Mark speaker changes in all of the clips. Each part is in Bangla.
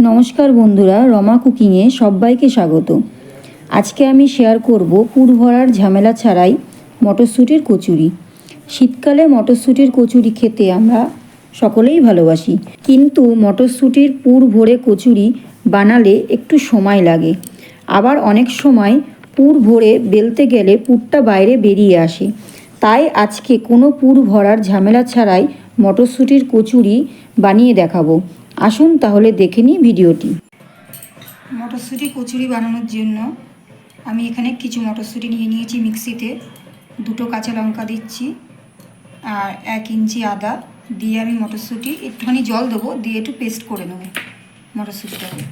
Speaker 1: নমস্কার বন্ধুরা, রমা কুকিংয়ে সবাইকে স্বাগত। আজকে আমি শেয়ার করব পুর ভরার ঝামেলা ছাড়াই মটরশুঁটির কচুরি। শীতকালে মটরশুঁটির কচুরি খেতে আমরা সকলেই ভালোবাসি। কিন্তু মটরশুঁটির পুর ভরে কচুরি বানালে একটু সময় লাগে। আবার অনেক সময় পুর ভরে বেলতে গেলে পুরটা বাইরে বেরিয়ে আসে। তাই আজকে কোনো পুর ভরার ঝামেলা ছাড়াই মটরশুঁটির কচুরি বানিয়ে দেখাবো। আসুন তাহলে দেখে নিই ভিডিওটি। মটরশুঁটি কচুরি বানানোর জন্য আমি এখানে কিছু মটরশুঁটি নিয়ে নিয়েছি মিক্সিতে। দুটো কাঁচা লঙ্কা দিচ্ছি আর এক ইঞ্চি আদা দিয়ে আমি মটরশুঁটি, একটুখানি জল দেবো, দিয়ে একটু পেস্ট করে নেব মটরশুঁটিটাকে।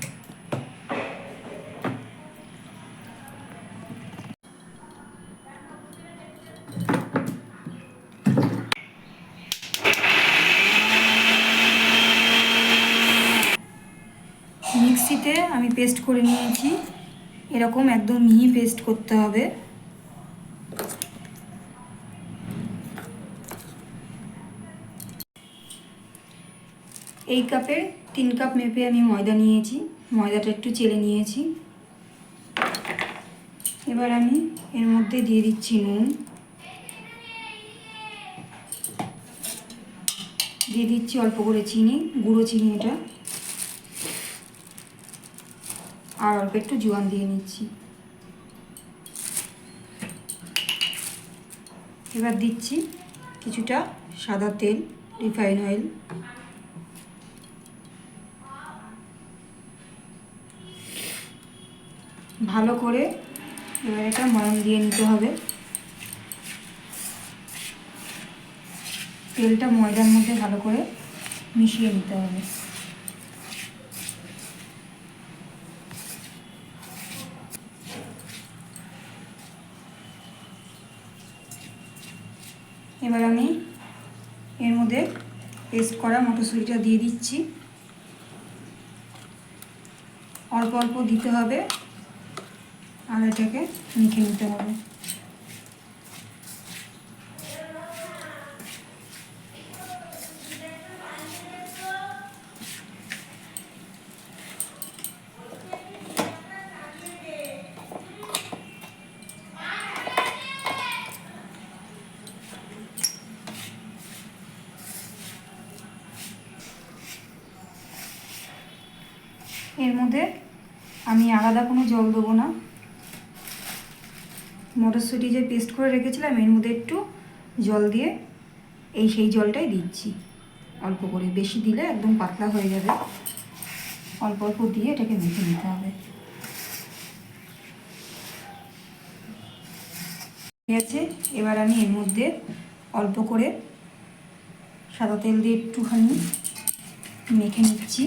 Speaker 1: মিক্সিতে আমি পেস্ট করে নিয়েছি। এরকম একদম মিহি পেস্ট করতে হবে। এই কাপে তিন কাপ মেপে আমি ময়দা নিয়েছি। ময়দাটা একটু চেলে নিয়েছি। এবার আমি এর মধ্যে দিয়ে দিচ্ছি নুন। দিয়ে দিচ্ছি অল্প করে চিনি, গুঁড়ো চিনি এটা। আর অল্প একটু জোয়ান দিয়ে নিচ্ছি। এবার দিচ্ছি কিছুটা সাদা তেল, রিফাইন অয়েল। ভালো করে এবার এটা ময়ম দিয়ে নিতে হবে। তেলটা ময়দার মধ্যে ভালো করে মিশিয়ে নিতে হবে। এবার আমি এর মধ্যে পেস্ট করা মটরশুঁটিটা দিয়ে দিচ্ছি। অল্প অল্প দিতে হবে আর এটাকে মেখে নিতে হবে। এর মধ্যে আমি আলাদা কোনো জল দেবো না। মটরশুঁটি যে পেস্ট করে রেখেছিলাম, এর মধ্যে একটু জল দিয়ে এই সেই জলটাই দিচ্ছি। অল্প করে, বেশি দিলে একদম পাতলা হয়ে যাবে। অল্প অল্প দিয়ে এটাকে মেখে নিতে হবে। ঠিক আছে এবার আমি এর মধ্যে অল্প করে সাদা তেল দিয়ে একটুখানি মেখে নিচ্ছি।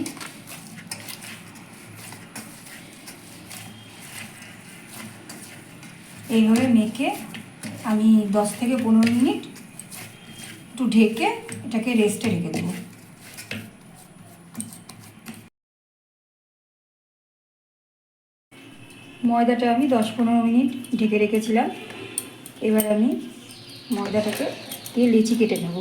Speaker 1: এইভাবে মেখে আমি দশ থেকে পনেরো মিনিট একটু ঢেকে এটাকে রেস্টে রেখে দেবো। ময়দাটা আমি দশ পনেরো মিনিট ঢেকে রেখেছিলাম। এবার আমি ময়দাটাকে দিয়ে লিচি কেটে নেব।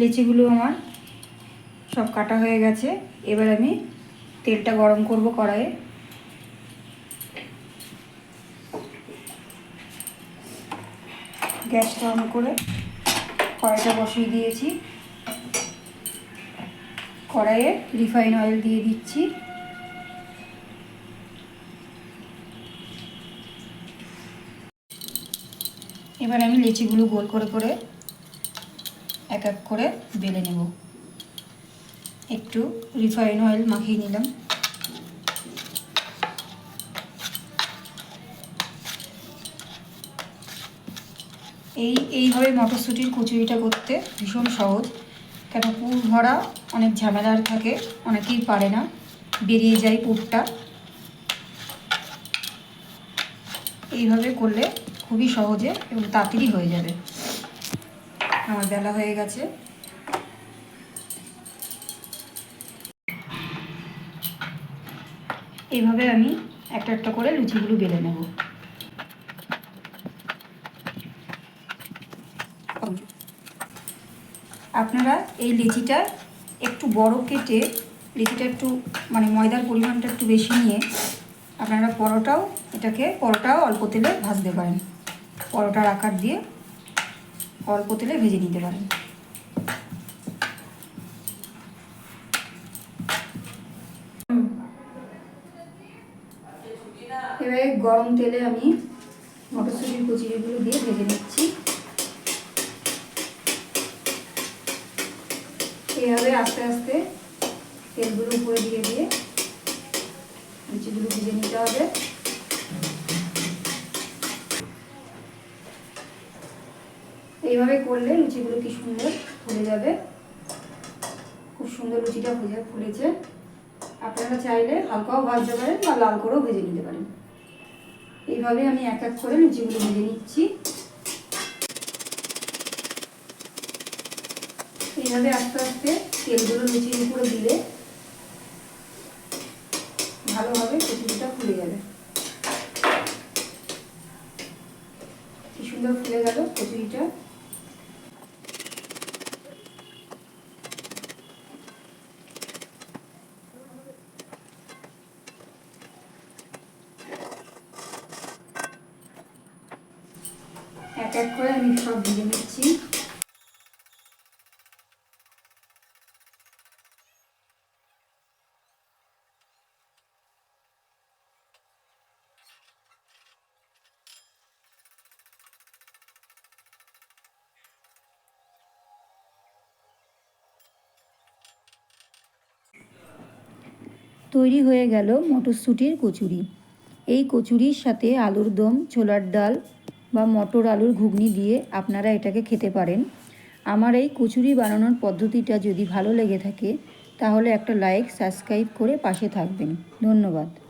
Speaker 1: লিচিগুলো আমার সব কাটা হয়ে গেছে। এবার আমি তেলটা গরম করব কড়াইয়ে। গ্যাসটা অন করে কড়াইটা বসিয়ে দিয়েছি। কড়াইয়ে রিফাইন অয়েল দিয়ে দিচ্ছি। এবার আমি লিচিগুলো গোল করে করে এক এক করে বেলে নেব। একটু রিফাইন অয়েল মাখিয়ে নিলাম। এই, এইভাবে মটরশুঁটির কচুরিটা করতে ভীষণ সহজ। কেন পুর ভরা, অনেক ঝামেলার থাকে, অনেকেই পারে না। বেরিয়ে যায় পুরটা। এইভাবে করলে খুবই সহজে এবং তাড়াতাড়ি হয়ে যাবে। আমার বেলা হয়ে গেছে। এইভাবে আমি একটা একটা করে লুচিগুলো বেলে নেব। আপনারা এই লেচিটা একটু বড় কেটে, লেচিটা একটু মানে ময়দার পরিমাণটা একটু বেশি নিয়ে আপনারা পরোটাও, এটাকে পরোটাও অল্প তেলে ভাজতে পারেন। পরোটার আকার দিয়ে অল্প তেলে ভেজে নিতে পারেন। গরম তেলে আমি মটরশুঁটির কচুরিগুলো দিয়ে ভেজে নিচ্ছি। এইভাবে আস্তে আস্তে তেলগুলো উপরে দিয়ে দিয়ে লুচিগুলো ভেজে নিতে হবে। এইভাবে করলে লুচিগুলো কি সুন্দর ফুলে যাবে। খুব সুন্দর লুচিটা ভেজে ফুলেছে। আপনারা চাইলে হালকাও ভাজতে পারেন বা লাল করেও ভেজে নিতে পারেন। এইভাবে আমি এক এক করে লুচিগুলো ভেজে নিচ্ছি। এইভাবে আস্তে আস্তে তেলগুলো লুচির উপরে দিলে ভালোভাবে কচুরিটা ফুলে যাবে। কি সুন্দর ফুলে গেল কচুরিটা। এক করে আমি সব ভেজে নিচ্ছি তৈরি হয়ে গেল মটরশুঁটির কচুরি। এই কচুরির সাথে আলুর দম, ছোলার ডাল বা মটর আলুর ঘুগনি দিয়ে আপনারা এটাকে খেতে পারেন। আমার এই কচুরি বানানোর পদ্ধতিটা যদি ভালো লেগে থাকে, তাহলে একটা লাইক, সাবস্ক্রাইব করে পাশে থাকবেন। ধন্যবাদ।